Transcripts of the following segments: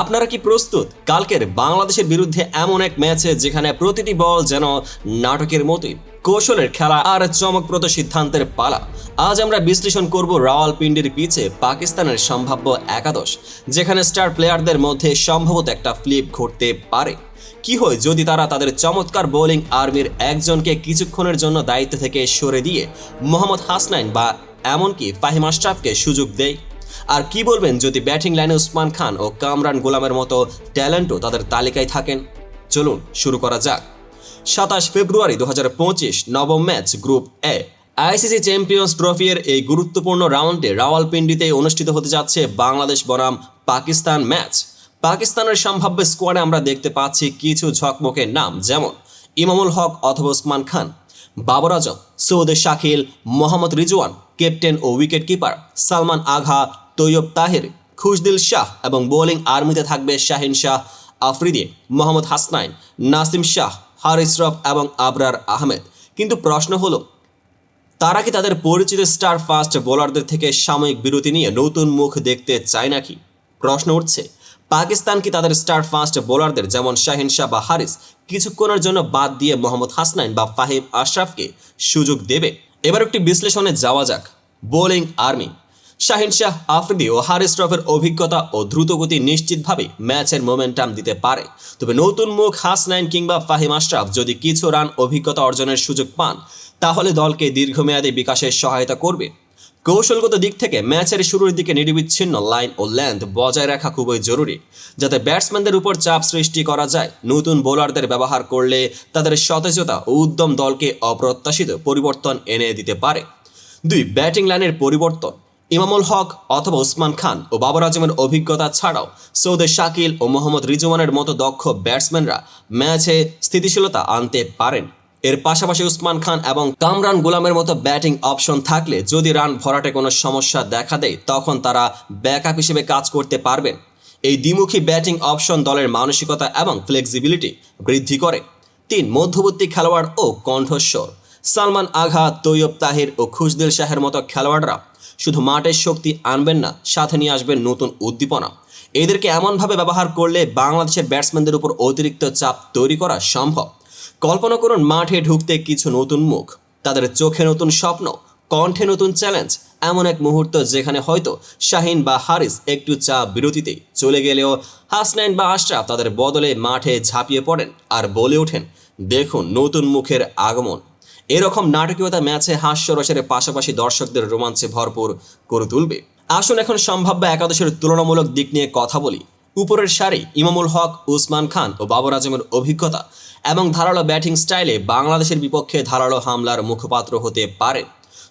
আপনারা কি প্রস্তুত? কালকের বাংলাদেশের বিরুদ্ধে এমন এক ম্যাচে যেখানে প্রতিটি বল যেন নাটকের মতোই। কৌশলের খেলা আর চমকপ্রদ সিদ্ধান্তের পালা। আজ আমরা বিশ্লেষণ করব রাওয়ালপিন্ডির পিছে পাকিস্তানের সম্ভাব্য একাদশ, যেখানে স্টার প্লেয়ারদের মধ্যে সম্ভবত একটা ফ্লিপ ঘটতে পারে। কি হয় যদি তারা তাদের চমৎকার বোলিং আর্মির একজনকে কিছুক্ষণের জন্য দায়িত্ব থেকে সরে দিয়ে মোহাম্মদ হাসনাইন বা এমনকি ফাহিম আশরাফকে সুযোগ দেয়? আর কি বলবেন যদি ব্যাটিং লাইনে উসমান খান ও কামরান গোলামের মতো ট্যালেন্টও তাদের তালিকায় থাকেন? চলুন, শুরু করা যাক। সাতাশ ফেব্রুয়ারি দু হাজার পঁচিশ, নবম match group A. ICC champions ট্রফির এই গুরুত্বপূর্ণ রাউন্ডে রাওয়ালপিন্ডিতে অনুষ্ঠিত হতে যাচ্ছে বাংলাদেশ বনাম পাকিস্তান ম্যাচ। পাকিস্তানের সম্ভাব্য স্কোয়াডে আমরা দেখতে পাচ্ছি কিছু ঝকমকের নাম, যেমন ইমামুল হক অথবা ওসমান খান, বাবর আজম, সৌদ শাকিল, মোহাম্মদ রিজওয়ান, ক্যাপ্টেন ও উইকেট কিপার সালমান আঘা তৈয়ব তাহের, খুশদিল শাহ এবং বোলিং আর্মিতে থাকবে শাহিন শাহ আফ্রিদি, মোহাম্মদ হাসনাইন, নাসিম শাহ, হারিস রফ এবং আবরার আহমেদ। কিন্তু প্রশ্ন হলো, তারা কি তাদের পরিচিত স্টার ফাস্ট বোলারদের থেকে সাময়িক বিরতি নিয়ে নতুন মুখ দেখতে চায় নাকি? প্রশ্ন উঠছে, পাকিস্তান কি তাদের স্টার ফাস্ট বোলারদের যেমন শাহিন শাহ বা হারিস কিছুক্ষণের জন্য বাদ দিয়ে মোহাম্মদ হাসনাইন বা ফাহিম আশরাফকে সুযোগ দেবে? এবার একটি বিশ্লেষণে যাওয়া যাক। বোলিং আর্মি শাহিন শাহ আফ্রিদি ও হারিস রফের অভিজ্ঞতা ও দ্রুতগতি নিশ্চিতভাবে ম্যাচের মোমেন্টাম দিতে পারে। তবে নতুন মুখ হাসনাইন কিংবা ফাহিম আশরাফ যদি কিছু রান অভিজ্ঞতা অর্জনের সুযোগ পান, তাহলে দলকে দীর্ঘমেয়াদী বিকাশে সহায়তা করবে। কৌশলগত দিক থেকে ম্যাচের শুরুর দিকে নিরবিচ্ছিন্ন লাইন ও লেন্থ বজায় রাখা খুবই জরুরি, যাতে ব্যাটসম্যানদের উপর চাপ সৃষ্টি করা যায়। নতুন বোলারদের ব্যবহার করলে তাদের সতেজতা ও উদ্যম দলকে অপ্রত্যাশিত পরিবর্তন এনে দিতে পারে। দুই, ব্যাটিং লাইনের পরিবর্তন। ইমামুল হক অথবা উসমান খান ও বাবর আজমের অভিজ্ঞতা ছাড়াও সৌদে শাকিল ও মোহাম্মদ রিজওয়ানের মতো দক্ষ ব্যাটসম্যানরা ম্যাচে স্থিতিশীলতা আনতে পারেন। এর পাশাপাশি উসমান খান এবং কামরান গোলামের মতো ব্যাটিং অপশন থাকলে যদি রান ভরাটে কোনো সমস্যা দেখা দেয়, তখন তারা ব্যাকআপ হিসেবে কাজ করতে পারবেন। এই দ্বিমুখী ব্যাটিং অপশন দলের মানসিকতা এবং ফ্লেক্সিবিলিটি বৃদ্ধি করে। তিন, মধ্যবর্তী খেলোয়াড় ও কণ্ঠস্বর। সালমান আঘা তৈয়ব তাহির ও খুশদিল শাহের মতো খেলোয়াড়রা শুধু মাঠের শক্তি আনবেন না, সাথে নিয়ে আসবেন নতুন উদ্দীপনা। এদেরকে এমনভাবে ব্যবহার করলে বাংলাদেশের ব্যাটসম্যানদের উপর অতিরিক্ত চাপ তৈরি করা সম্ভব। কল্পনা করুন, মাঠে ঢুকতে কিছু নতুন মুখ, তাদের চোখে নতুন স্বপ্ন, কণ্ঠে নতুন চ্যালেঞ্জ, এমন এক মুহূর্ত যেখানে হয়তো শাহিন বা হারিস একটু চা বিরতিতে চলে গেলেও হাসনাইন বা আশরাফ তাদের বদলে মাঠে ঝাঁপিয়ে পড়েন আর বলে ওঠেন, দেখুন, নতুন মুখের আগমন। এরকম নাটকীয়তা ম্যাচে হাস্যরসের পাশাপাশি দর্শকদের রোমাঞ্চে ভরপুর করে তুলবে। আসুন এখন সম্ভাব্য একাদশের তুলনামূলক দিক নিয়ে কথা বলি। উপরের সারি ইমামুল হক, উসমান খান ও বাবর আজমের অভিজ্ঞতা এবং ধারালো ব্যাটিং স্টাইলে বাংলাদেশের বিপক্ষে ধারালো হামলার মুখপাত্র হতে পারেন।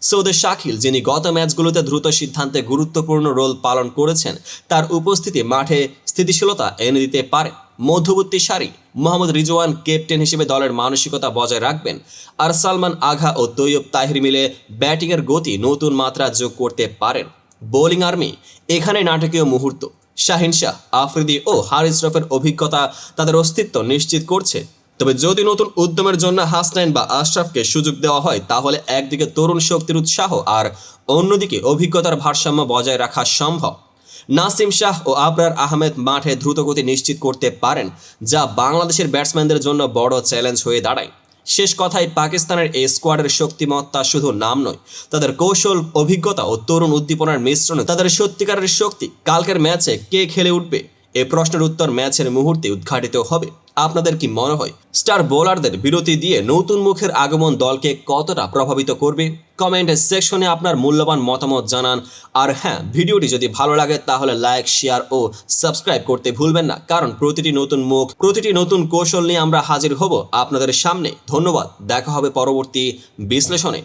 সৌদে শাকিল, যিনি গত ম্যাচগুলোতে দ্রুত সিদ্ধান্তে গুরুত্বপূর্ণ রোল পালন করেছেন, তার উপস্থিতি মাঠে স্থিতিশীলতা এনে দিতে পারে। মধ্যবর্তী সারি মোহাম্মদ রিজওয়ান ক্যাপ্টেন হিসেবে দলের মানসিকতা বজায় রাখবেন। আর সালমান আঘা ও তৈয়ব তাহির মিলে ব্যাটিংয়ের গতি নতুন মাত্রা যোগ করতে পারেন। বোলিং আর্মি, এখানে নাটকীয় মুহূর্ত। শাহিন শাহ, আফ্রিদি ও হারিস রফের অভিজ্ঞতা তাদের অস্তিত্ব নিশ্চিত করছে। তবে যদি নতুন উদ্যমের জন্য হাসনাইন বা আশরাফকে সুযোগ দেওয়া হয়, তাহলে একদিকে তরুণ শক্তির উৎসাহ আর অন্যদিকে অভিজ্ঞতার ভারসাম্য বজায় রাখা সম্ভব। নাসিম শাহ ও আবরার আহমেদ মাঠে দ্রুতগতি নিশ্চিত করতে পারেন, যা বাংলাদেশের ব্যাটসম্যানদের জন্য বড় চ্যালেঞ্জ হয়ে দাঁড়ায়। শেষ কথায় পাকিস্তানের এই স্কোয়াডের শক্তিমত্তা শুধু নাম নয়, তাদের কৌশল, অভিজ্ঞতা ও তরুণ উদ্দীপনার মিশ্রণে তাদের সত্যিকারের শক্তি। কালকের ম্যাচে কে খেলে উঠবে? এ প্রশ্নের উত্তর ম্যাচের মুহূর্তে উদ্ঘাটিত হবে। আপনাদের কি মনে হয় স্টার বোলারদের বিরতি দিয়ে নতুন মুখের আগমন দলকে কতটা প্রভাবিত করবে? কমেন্ট সেকশনে আপনার মূল্যবান মতামত জানান। আর হ্যাঁ ভিডিওটি যদি ভালো লাগে, তাহলে লাইক শেয়ার ও সাবস্ক্রাইব করতে ভুলবেন না। কারণ প্রতিটি নতুন মুখ, প্রতিটি নতুন কৌশল নিয়ে আমরা হাজির হব আপনাদের সামনে। ধন্যবাদ। দেখা হবে পরবর্তী বিশ্লেষণে।